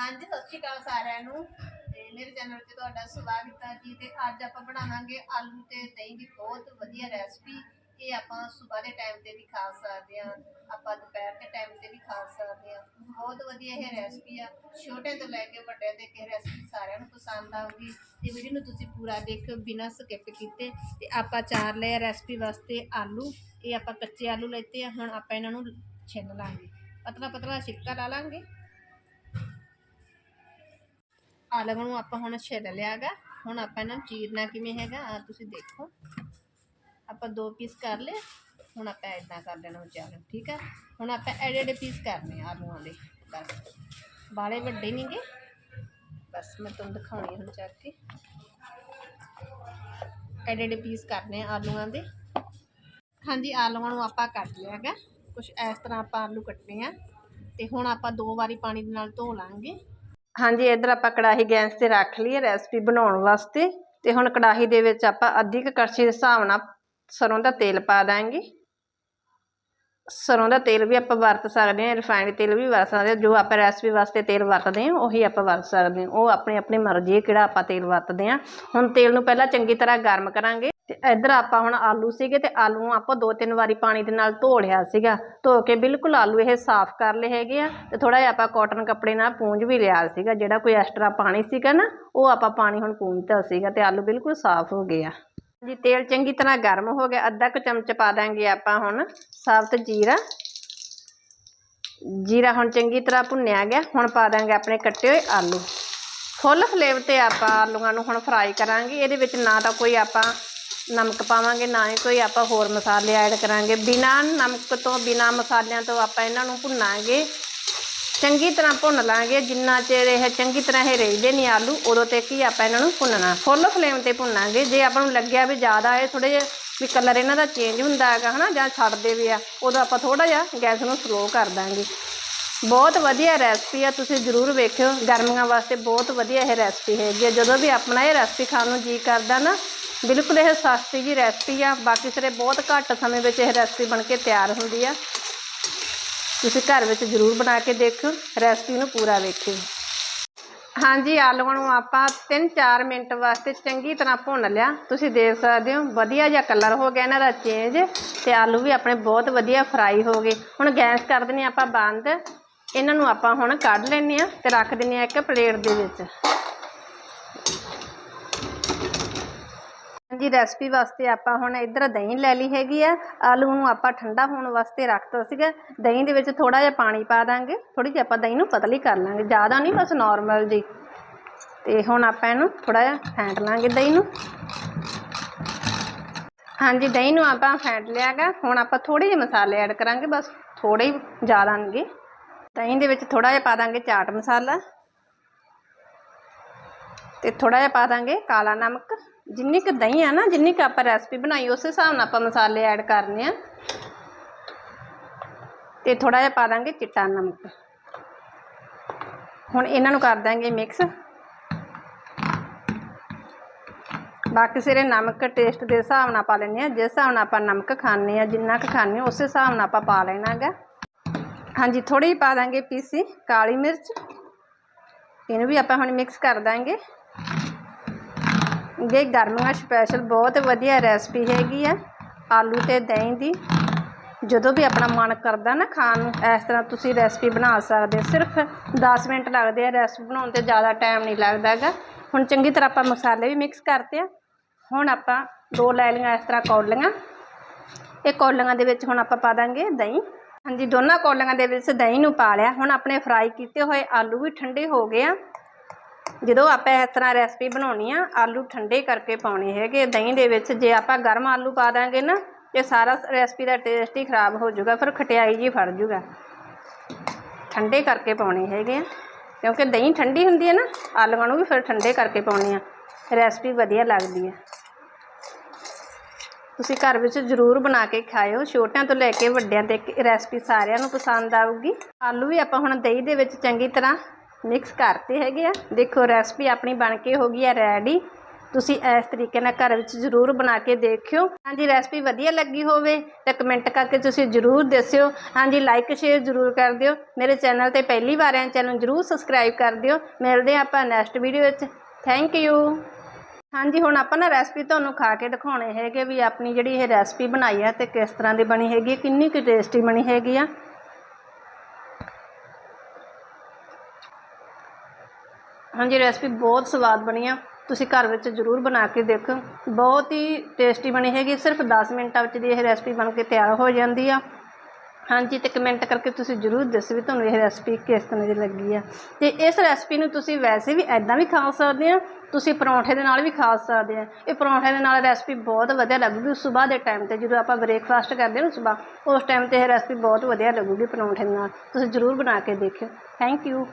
ਹਾਂਜੀ, ਸਤਿ ਸ਼੍ਰੀ ਅਕਾਲ ਸਾਰਿਆਂ ਨੂੰ। ਤੇ ਮੇਰੇ ਚੈਨਲ ਤੇ ਤੁਹਾਡਾ ਸਵਾਗਤ ਹੈ ਜੀ। ਤੇ ਅੱਜ ਆਪਾਂ ਬਣਾਵਾਂਗੇ ਆਲੂ ਤੇ ਦਹੀਂ ਦੀ ਬਹੁਤ ਵਧੀਆ ਰੈਸਪੀ ਇਹ ਆਪਾਂ ਸਵੇਰ ਦੇ ਟਾਈਮ ਤੇ ਵੀ ਖਾ ਸਕਦੇ ਹਾਂ, ਆਪਾਂ ਦੁਪਹਿਰ ਦੇ ਟਾਈਮ ਤੇ ਵੀ ਖਾ ਸਕਦੇ ਹਾਂ। ਬਹੁਤ ਵਧੀਆ ਇਹ ਰੈਸਪੀ ਆ। ਛੋਟੇ ਤੋਂ ਲੈ ਕੇ ਵੱਡਿਆਂ ਤੱਕ ਇਹ ਰੈਸਪੀ ਸਾਰਿਆਂ ਨੂੰ ਪਸੰਦ ਆਊਗੀ। ਤੇ ਵੀਡੀਓ ਨੂੰ ਤੁਸੀਂ ਪੂਰਾ ਦੇਖਿਓ ਬਿਨਾਂ ਸਕਿਪ ਕੀਤੇ। ਤੇ ਆਪਾਂ ਚਾਰ ਲਏ ਰੈਸਪੀ ਵਾਸਤੇ ਆਲੂ। ਇਹ ਆਪਾਂ ਕੱਚੇ ਆਲੂ ਲੈਤੇ ਆ। ਹੁਣ ਆਪਾਂ ਇਹਨਾਂ ਨੂੰ ਛਿੱਲ ਲਾਂਗੇ। ਪਤਲਾ ਪਤਲਾ ਛਿਲਕਾ ਲਾ ਲਾਂਗੇ। ਆਲੂਆਂ ਨੂੰ ਆਪਾਂ ਹੁਣ ਛਿੱਲ ਲਿਆਗਾ। ਹੁਣ ਆਪਾਂ ਇਹਨਾਂ ਨੂੰ ਚੀਰਨਾ ਕਿਵੇਂ ਹੈਗਾ ਆ ਤੁਸੀਂ ਦੇਖੋ। ਆਪਾਂ ਦੋ ਪੀਸ ਕਰ ਲਏ, ਹੁਣ ਆਪਾਂ ਇਦਾਂ ਕਰ ਲੈਣਾ ਵਿਚਾਰ ਠੀਕ ਹੈ ਹੁਣ ਆਪਾਂ ਐਡੇ ਐਡੇ ਪੀਸ ਕਰਨੇ ਆ ਆਲੂਆਂ ਦੇ, ਬਸ। ਬਾਲੇ ਵੱਡੇ ਨਹੀਂਗੇ ਬਸ ਮੈਂ ਤੁਹਾਨੂੰ ਦਿਖਾਉਣੀ ਹੁਣ ਚੱਕ ਕੇ। ਐਡੇ ਐਡੇ ਪੀਸ ਕਰਨੇ ਆਲੂਆਂ ਦੇ। ਹਾਂਜੀ ਆਲੂਆਂ ਨੂੰ ਆਪਾਂ ਕੱਟ ਲਿਆ ਲਿਆਗਾ ਕੁਝ ਇਸ ਤਰ੍ਹਾਂ ਆਪਾਂ ਆਲੂ ਕੱਟਨੇ ਆ। ਤੇ ਹੁਣ ਆਪਾਂ ਦੋ ਵਾਰੀ ਪਾਣੀ ਦੇ ਨਾਲ ਧੋ ਲਾਂਗੇ। ਹਾਂਜੀ, ਇੱਧਰ ਆਪਾਂ ਕੜਾਹੀ ਗੈਸ ਤੇ ਰੱਖ ਲਈ ਰੈਸਪੀ ਬਣਾਉਣ ਵਾਸਤੇ ਤੇ ਹੁਣ ਕੜਾਹੀ ਦੇ ਵਿੱਚ ਆਪਾਂ ਅੱਧੀ ਕੁ ਕੜਛੀ ਦੇ ਹਿਸਾਬ ਨਾਲ ਸਰੋਂ ਦਾ ਤੇਲ ਪਾ ਦਾਂਗੇ। ਸਰੋਂ ਦਾ ਤੇਲ ਵੀ ਆਪਾਂ ਵਰਤ ਸਕਦੇ ਹਾਂ ਰਿਫਾਈਨਡ ਤੇਲ ਵੀ ਵਰਤ ਸਕਦੇ ਹਾਂ, ਜੋ ਆਪਾਂ ਰੈਸਪੀ ਵਾਸਤੇ ਤੇਲ ਵਰਤਦੇ ਹਾਂ, ਉਹੀ ਆਪਾਂ ਵਰਤ ਸਕਦੇ ਹਾਂ। ਉਹ ਆਪਣੀ ਆਪਣੀ ਮਰਜ਼ੀ ਹੈ ਕਿਹੜਾ ਆਪਾਂ ਤੇਲ ਵਰਤਦੇ ਹਾਂ। ਹੁਣ ਤੇਲ ਨੂੰ ਪਹਿਲਾਂ ਚੰਗੀ ਤਰ੍ਹਾਂ ਗਰਮ ਕਰਾਂਗੇ। ਤੇ ਇੱਧਰ ਆਪਾਂ ਹੁਣ ਆਲੂ ਸੀਗੇ ਤੇ ਆਲੂ ਨੂੰ ਆਪਾਂ ਦੋ ਤਿੰਨ ਵਾਰੀ ਪਾਣੀ ਦੇ ਨਾਲ ਧੋ ਲਿਆ ਸੀਗਾ। ਧੋ ਕੇ ਬਿਲਕੁਲ ਆਲੂ ਇਹ ਸਾਫ਼ ਕਰ ਲਏ ਹੈਗੇ ਆ ਤੇ ਥੋੜਾ ਜਿਹਾ ਆਪਾਂ ਕਾਟਨ ਕੱਪੜੇ ਨਾਲ ਪੂੰਝ ਵੀ ਲਿਆ ਸੀਗਾ। ਜਿਹੜਾ ਕੋਈ ਐਕਸਟਰਾ ਪਾਣੀ ਸੀਗਾ ਨਾ, ਉਹ ਆਪਾਂ ਪਾਣੀ ਹੁਣ ਪੂੰਝਤਾ ਸੀਗਾ ਤੇ ਆਲੂ ਬਿਲਕੁਲ ਸਾਫ਼ ਹੋ ਗਏ ਆ। ਜੀ ਤੇਲ ਚੰਗੀ ਤਰ੍ਹਾਂ ਗਰਮ ਹੋ ਗਿਆ। ਅੱਧਾ ਕੁ ਚਮਚ ਪਾ ਦਾਂਗੇ ਆਪਾਂ ਹੁਣ ਸਾਬਤ ਜੀਰਾ। ਜੀਰਾ ਹੁਣ ਚੰਗੀ ਤਰ੍ਹਾਂ ਭੁੰਨਿਆ ਗਿਆ। ਹੁਣ ਪਾ ਦਾਂਗੇ ਆਪਣੇ ਕੱਟੇ ਹੋਏ ਆਲੂ। ਫੁੱਲ ਫਲੇਮ ਤੇ ਆਪਾਂ ਆਲੂਆਂ ਨੂੰ ਹੁਣ ਫਰਾਈ ਕਰਾਂਗੇ। ਇਹਦੇ ਵਿੱਚ ਨਾ ਤਾਂ ਕੋਈ ਆਪਾਂ ਨਮਕ ਪਾਵਾਂਗੇ, ਨਾ ਹੀ ਕੋਈ ਆਪਾਂ ਹੋਰ ਮਸਾਲੇ ਐਡ ਕਰਾਂਗੇ। ਬਿਨਾਂ ਨਮਕ ਤੋਂ, ਬਿਨਾਂ ਮਸਾਲਿਆਂ ਤੋਂ ਆਪਾਂ ਇਹਨਾਂ ਨੂੰ ਭੁੰਨਾਂਗੇ। ਚੰਗੀ ਤਰ੍ਹਾਂ ਭੁੰਨ ਲਾਂਗੇ। ਜਿੰਨਾ ਚਿਰ ਇਹ ਚੰਗੀ ਤਰ੍ਹਾਂ ਇਹ ਰਹਿੰਦੇ ਨਹੀਂ ਆਲੂ, ਉਦੋਂ ਤੱਕ ਹੀ ਆਪਾਂ ਇਹਨਾਂ ਨੂੰ ਭੁੰਨਣਾ। ਫੁੱਲ ਫਲੇਮ ਤੇ ਭੁੰਨਾਂਗੇ। ਜੇ ਆਪਾਂ ਨੂੰ ਲੱਗਿਆ ਵੀ ਜ਼ਿਆਦਾ ਇਹ ਥੋੜੇ ਜਿਹਾ ਵੀ ਕਲਰ ਇਹਨਾਂ ਦਾ ਚੇਂਜ ਹੁੰਦਾ ਹੈਗਾ, ਹਨਾ, ਜਾਂ ਛੱਡਦੇ ਵੀ ਆ, ਉਦੋਂ ਆਪਾਂ ਥੋੜਾ ਜਿਹਾ ਗੈਸ ਨੂੰ ਸਲੋ ਕਰ ਦਾਂਗੇ। ਬਹੁਤ ਵਧੀਆ ਰੈਸਪੀ ਆ, ਤੁਸੀਂ ਜ਼ਰੂਰ ਵੇਖਿਓ। ਗਰਮੀਆਂ ਵਾਸਤੇ ਬਹੁਤ ਵਧੀਆ ਇਹ ਰੈਸਪੀ ਹੈਗੀ ਆ। ਜਦੋਂ ਵੀ ਆਪਣਾ ਇਹ ਰੈਸਪੀ ਖਾਣ ਨੂੰ ਜੀ ਕਰਦਾ ਨਾ ਬਿਲਕੁਲ ਇਹ ਸਸਤੀ ਜੀ ਰੈਸਪੀ ਆ, ਬਾਕੀ ਸਾਰੇ ਬਹੁਤ ਘੱਟ ਸਮੇਂ ਵਿੱਚ ਇਹ ਰੈਸਪੀ ਬਣ ਕੇ ਤਿਆਰ ਹੁੰਦੀ ਆ। ਤੁਸੀਂ ਘਰ ਵਿੱਚ ਜ਼ਰੂਰ ਬਣਾ ਕੇ ਦੇਖਿਓ ਰੈਸਪੀ ਨੂੰ ਪੂਰਾ ਵੇਖਿਓ। ਹਾਂਜੀ, ਆਲੂਆਂ ਨੂੰ ਆਪਾਂ 3-4 ਮਿੰਟ ਵਾਸਤੇ ਚੰਗੀ ਤਰ੍ਹਾਂ ਭੁੰਨ ਲਿਆ। ਤੁਸੀਂ ਦੇਖ ਸਕਦੇ ਹੋ, ਵਧੀਆ ਜਿਹਾ ਕਲਰ ਹੋ ਗਿਆ, ਇਹਨਾਂ ਦਾ ਚੇਂਜ ਤੇ ਆਲੂ ਵੀ ਆਪਣੇ ਬਹੁਤ ਵਧੀਆ ਫਰਾਈ ਹੋ ਗਏ। ਹੁਣ ਗੈਸ ਕਰ ਦਿੰਦੇ ਆਪਾਂ ਬੰਦ। ਇਹਨਾਂ ਨੂੰ ਆਪਾਂ ਹੁਣ ਕੱਢ ਲੈਣੇ ਆ ਤੇ ਰੱਖ ਦਿੰਦੇ ਆ ਇੱਕ ਪਲੇਟ ਦੇ ਵਿੱਚ। ਹਾਂਜੀ ਰੈਸਪੀ ਵਾਸਤੇ ਆਪਾਂ ਹੁਣ ਇੱਧਰ ਦਹੀਂ ਲੈ ਲਈ ਹੈਗੀ ਆ। ਆਲੂ ਨੂੰ ਆਪਾਂ ਠੰਡਾ ਹੋਣ ਵਾਸਤੇ ਰੱਖਤਾ ਸੀਗਾ। ਦਹੀਂ ਦੇ ਵਿੱਚ ਥੋੜਾ ਜਿਹਾ ਪਾਣੀ ਪਾ ਦਾਂਗੇ। ਥੋੜੀ ਜਿਹੀ ਆਪਾਂ ਦਹੀਂ ਨੂੰ ਪਤਲੀ ਕਰ ਲਾਂਗੇ। ਜ਼ਿਆਦਾ ਨਹੀਂ, ਬਸ ਨਾਰਮਲ ਜੀ। ਤੇ ਹੁਣ ਆਪਾਂ ਇਹਨੂੰ ਥੋੜਾ ਜਿਹਾ ਫੈਂਟ ਲਾਂਗੇ ਦਹੀਂ ਨੂੰ। ਹਾਂਜੀ, ਦਹੀਂ ਨੂੰ ਆਪਾਂ ਫੈਂਟ ਲਿਆਗਾ। ਹੁਣ ਆਪਾਂ ਥੋੜੇ ਜਿਹੇ ਮਸਾਲੇ ਐਡ ਕਰਾਂਗੇ। ਬਸ ਥੋੜੇ ਹੀ ਜ਼ਿਆਦਾ ਨਹੀਂ ਦਹੀਂ ਦੇ ਵਿੱਚ ਥੋੜਾ ਜਿਹਾ ਪਾ ਦਾਂਗੇ ਚਾਟ ਮਸਾਲਾ। ਤੇ ਥੋੜਾ ਜਿਹਾ ਪਾ ਦਾਂਗੇ ਕਾਲਾ ਨਮਕ। ਜਿੰਨੀ ਕੁ ਦਹੀਂ ਆ ਨਾ, ਜਿੰਨੀ ਕੁ ਆਪਾਂ ਰੈਸਪੀ ਬਣਾਈ, ਉਸ ਹਿਸਾਬ ਨਾਲ ਆਪਾਂ ਮਸਾਲੇ ਐਡ ਕਰਨੇ ਆ। ਤੇ ਥੋੜਾ ਜਿਹਾ ਪਾ ਦਾਂਗੇ ਚਿੱਟਾ ਨਮਕ। ਹੁਣ ਇਹਨਾਂ ਨੂੰ ਕਰ ਦਾਂਗੇ ਮਿਕਸ ਬਾਕੀ ਸਾਰੇ ਨਮਕ ਟੇਸਟ ਦੇ ਹਿਸਾਬ ਨਾਲ ਪਾ ਲੈਣੇ ਆ। ਜਿਸ ਹਿਸਾਬ ਨਾਲ ਆਪਾਂ ਨਮਕ ਖਾਣੇ ਆ, ਜਿੰਨਾ ਕੁ ਖਾਣੇ ਆ, ਉਸ ਹਿਸਾਬ ਨਾਲ ਆਪਾਂ ਪਾ ਲੈਣਾ ਹੈਗਾ। ਹਾਂਜੀ ਥੋੜੀ ਜਿਹੀ ਪਾ ਦਾਂਗੇ ਪੀਸੀ ਕਾਲੀ ਮਿਰਚ। ਇਹਨੂੰ ਵੀ ਆਪਾਂ ਹੁਣ ਮਿਕਸ ਕਰ ਦਾਂਗੇ। ਇਹ ਗਰਮੀਆਂ ਸਪੈਸ਼ਲ ਬਹੁਤ ਵਧੀਆ ਰੈਸਪੀ ਹੈਗੀ ਆ, ਆਲੂ ਅਤੇ ਦਹੀਂ ਦੀ, ਜਦੋਂ ਵੀ ਆਪਣਾ ਮਨ ਕਰਦਾ ਨਾ ਖਾਣ ਨੂੰ, ਇਸ ਤਰ੍ਹਾਂ ਤੁਸੀਂ ਰੈਸਪੀ ਬਣਾ ਸਕਦੇ ਸਿਰਫ 10 ਮਿੰਟ ਲੱਗਦੇ ਆ ਰੈਸਪੀ ਬਣਾਉਣ ਤੇ, ਜ਼ਿਆਦਾ ਟਾਈਮ ਨਹੀਂ ਲੱਗਦਾ ਹੈਗਾ। ਹੁਣ ਚੰਗੀ ਤਰ੍ਹਾਂ ਆਪਾਂ ਮਸਾਲੇ ਵੀ ਮਿਕਸ ਕਰਤੇ ਆ। ਹੁਣ ਆਪਾਂ ਦੋ ਲੈ ਲਈਆਂ ਇਸ ਤਰ੍ਹਾਂ ਕੌਲੀਆਂ। ਇਹ ਕੌਲੀਆਂ ਦੇ ਵਿੱਚ ਹੁਣ ਆਪਾਂ ਪਾ ਦਾਂਗੇ ਦਹੀਂ। ਹਾਂਜੀ, ਦੋਨਾਂ ਕੌਲੀਆਂ ਦੇ ਵਿੱਚ ਦਹੀਂ ਨੂੰ ਪਾ ਲਿਆ। ਹੁਣ ਆਪਣੇ ਫਰਾਈ ਕੀਤੇ ਹੋਏ ਆਲੂ ਵੀ ਠੰਡੇ ਹੋ ਗਏ ਆ। ਜਦੋਂ ਆਪਾਂ ਇਸ ਤਰ੍ਹਾਂ ਰੈਸਪੀ ਬਣਾਉਣੀ ਆ, ਆਲੂ ਠੰਡੇ ਕਰਕੇ ਪਾਉਣੇ ਹੈਗੇ ਦਹੀਂ ਦੇ ਵਿੱਚ ਜੇ ਆਪਾਂ ਗਰਮ ਆਲੂ ਪਾ ਦਾਂਗੇ ਨਾ ਇਹ ਸਾਰਾ ਰੈਸਪੀ ਦਾ ਟੇਸਟ ਹੀ ਖਰਾਬ ਹੋ ਜਾਊਗਾ, ਫਿਰ ਖਟਿਆਈ ਜੀ ਫੜ ਜਾਊਗਾ ਠੰਡੇ ਕਰਕੇ ਪਾਉਣੇ ਹੈਗੇ ਆ, ਕਿਉਂਕਿ ਦਹੀਂ ਠੰਡੀ ਹੁੰਦੀ ਹੈ ਨਾ, ਆਲੂਆਂ ਨੂੰ ਵੀ ਫਿਰ ਠੰਡੇ ਕਰਕੇ ਪਾਉਣੇ ਆ, ਰੈਸਪੀ ਵਧੀਆ ਲੱਗਦੀ ਹੈ ਤੁਸੀਂ ਘਰ ਵਿੱਚ ਜ਼ਰੂਰ ਬਣਾ ਕੇ ਖਾਇਓ, ਛੋਟਿਆਂ ਤੋਂ ਲੈ ਕੇ ਵੱਡਿਆਂ ਤੱਕ ਰੈਸਪੀ ਸਾਰਿਆਂ ਨੂੰ ਪਸੰਦ ਆਊਗੀ। ਆਲੂ ਵੀ ਆਪਾਂ ਹੁਣ ਦਹੀਂ ਦੇ ਵਿੱਚ ਚੰਗੀ ਤਰ੍ਹਾਂ ਮਿਕਸ ਕਰਤੇ ਹੈਗੇ ਆ। ਦੇਖੋ ਰੈਸਪੀ ਆਪਣੀ ਬਣ ਕੇ ਹੋ ਗਈ ਆ ਰੈਡੀ ਤੁਸੀਂ ਇਸ ਤਰੀਕੇ ਨਾਲ ਘਰ ਵਿੱਚ ਜ਼ਰੂਰ ਬਣਾ ਕੇ ਦੇਖਿਓ। ਹਾਂਜੀ ਰੈਸਪੀ ਵਧੀਆ ਲੱਗੀ ਹੋਵੇ ਤਾਂ ਕਮੈਂਟ ਕਰਕੇ ਤੁਸੀਂ ਜ਼ਰੂਰ ਦੱਸਿਓ। ਹਾਂਜੀ ਲਾਈਕ ਸ਼ੇਅਰ ਜ਼ਰੂਰ ਕਰ ਦਿਓ। ਮੇਰੇ ਚੈਨਲ ਤੇ ਪਹਿਲੀ ਵਾਰ ਆਏ ਚੈਨਲ ਜ਼ਰੂਰ ਸਬਸਕ੍ਰਾਈਬ ਕਰ ਦਿਓ। ਮਿਲਦੇ ਹਾਂ ਆਪਾਂ ਨੈਕਸਟ ਵੀਡੀਓ ਵਿੱਚ। ਥੈਂਕ ਯੂ ਹਾਂਜੀ ਹੁਣ ਆਪਾਂ ਨਾ ਰੈਸਪੀ ਤੁਹਾਨੂੰ ਖਾ ਕੇ ਦਿਖਾਉਣੇ ਹੈਗੇ ਵੀ ਆਪਣੀ ਜਿਹੜੀ ਇਹ ਰੈਸਪੀ ਬਣਾਈ ਆ ਤੇ ਕਿਸ ਤਰ੍ਹਾਂ ਦੀ ਬਣੀ ਹੈਗੀ ਹੈ, ਕਿੰਨੀ ਕੁ ਟੇਸਟੀ ਬਣੀ ਹੈਗੀ ਆ। ਹਾਂਜੀ ਰੈਸਪੀ ਬਹੁਤ ਸਵਾਦ ਬਣੀ ਆ। ਤੁਸੀਂ ਘਰ ਵਿੱਚ ਜ਼ਰੂਰ ਬਣਾ ਕੇ ਦੇਖੋ। ਬਹੁਤ ਹੀ ਟੇਸਟੀ ਬਣੀ ਹੈਗੀ, ਸਿਰਫ 10 ਮਿੰਟਾਂ ਵਿੱਚ ਦੀ ਇਹ ਰੈਸਪੀ ਬਣ ਕੇ ਤਿਆਰ ਹੋ ਜਾਂਦੀ ਆ। ਹਾਂਜੀ ਤੇ ਕਮੈਂਟ ਕਰਕੇ ਤੁਸੀਂ ਜ਼ਰੂਰ ਦੱਸੋ ਵੀ ਤੁਹਾਨੂੰ ਇਹ ਰੈਸਪੀ ਕਿਸ ਤਰ੍ਹਾਂ ਦੀ ਲੱਗੀ ਆ। ਤੇ ਇਸ ਰੈਸਪੀ ਨੂੰ ਤੁਸੀਂ ਵੈਸੇ ਵੀ ਐਦਾਂ ਵੀ ਖਾ ਸਕਦੇ ਆ, ਤੁਸੀਂ ਪਰੌਂਠੇ ਦੇ ਨਾਲ ਵੀ ਖਾ ਸਕਦੇ ਆ। ਇਹ ਪਰੌਂਠੇ ਦੇ ਨਾਲ ਰੈਸਪੀ ਬਹੁਤ ਵਧੀਆ ਲੱਗੂਗੀ ਸਵੇਰ ਦੇ ਟਾਈਮ ਤੇ ਜਦੋਂ ਆਪਾਂ ਬ੍ਰੇਕਫਾਸਟ ਕਰਦੇ ਹਾਂ ਨਾ ਸਵੇਰ ਉਸ ਟਾਈਮ ਤੇ ਇਹ ਰੈਸਪੀ ਬਹੁਤ ਵਧੀਆ ਲੱਗੂਗੀ ਪਰੌਂਠੇ ਦੇ ਨਾਲ। ਤੁਸੀਂ ਜ਼ਰੂਰ ਬਣਾ ਕੇ ਦੇਖਿਓ। Thank you